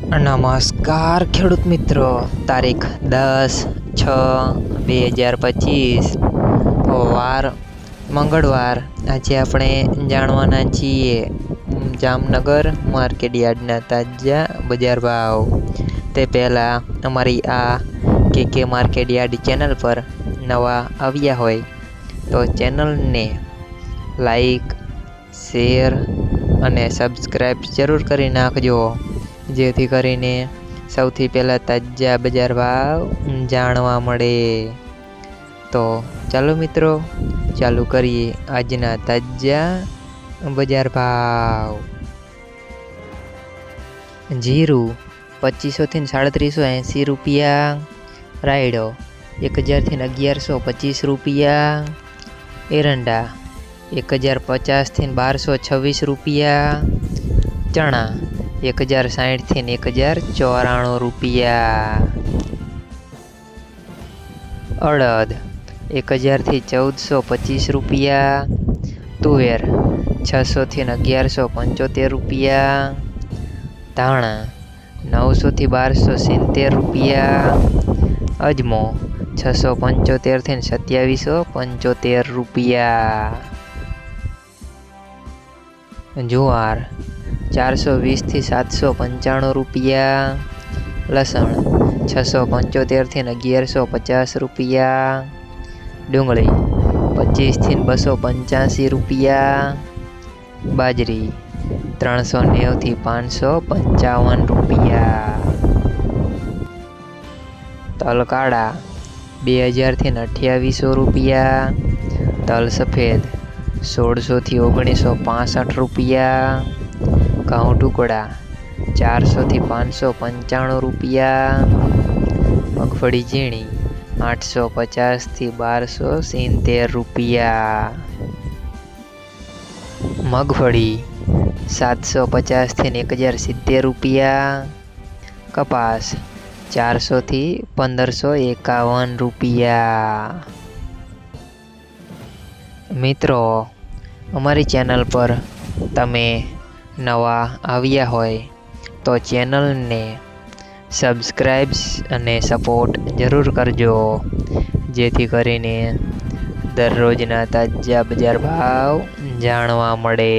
નમસ્કાર, ખેડૂત મિત્રો. તારીખ દસ છ બે હજાર પચીસ. વાર, મંગળવાર. આજે આપણે જાણવાના છીએ જામનગર માર્કેટ યાર્ડના તાજા બજાર ભાવ. તે પહેલાં અમારી આ કે કે માર્કેટ યાર્ડ ચેનલ પર નવા આવ્યા હોય તો ચેનલને લાઈક, શેર અને સબસ્ક્રાઈબ જરૂર કરી નાખજો. જેથી કરીને સૌથી પહેલાં તાજા બજાર ભાવ જાણવા મળે. તો ચાલો મિત્રો, ચાલુ કરીએ આજના તાજા બજાર ભાવ. જીરું પચીસોથી સાડત્રીસો એંસી રૂપિયા, રાયડો એક હજારથી અગિયારસો પચીસ રૂપિયા, એરંડા એક હજાર પચાસથી બારસો છવ્વીસ રૂપિયા, ચણા એક હજાર સાઠથી એક હજાર ચોરાણું રૂપિયા. અડદ એક હજારથી ચૌદસો પચીસ રૂપિયા. તુવેર છસોથી અગિયારસો પંચોતેર રૂપિયા. ધાણા નવસોથી બારસો સિત્તેર રૂપિયા. અજમો છસો પંચોતેરથી સત્યાવીસો પંચોતેર રૂપિયા. જુવાર ચારસો વીસથી સાતસો પંચાણું રૂપિયા. લસણ છસો પંચોતેરથી અગિયારસો પચાસ રૂપિયા. ડુંગળી પચીસથી બસો પંચ્યાસી રૂપિયા. બાજરી ત્રણસો નેવથી પાંચસો પંચાવન રૂપિયા. તલકાળા બે હજારથી અઠ્યાવીસો રૂપિયા. તલ સફેદ સોળસોથી ઓગણીસો પાસઠ રૂપિયા. ઘઉં ટુકડા ચારસોથી પાંચસો પંચાણું રૂપિયા. મગફળી ઝીણી, આઠસો પચાસથી બારસો સિત્તેર રૂપિયા. મગફળી, સાતસો પચાસથી એક હજાર સિત્તેર રૂપિયા. કપાસ, ચારસોથી પંદરસો એકાવન રૂપિયા. મિત્રો, અમારી ચેનલ પર તમે નવા આવ્યા હોય, તો ચેનલને સબસ્ક્રાઈબ્સ અને સપોર્ટ જરૂર કરજો. જેથી કરીને દરરોજના તાજા બજાર ભાવ જાણવા મળે.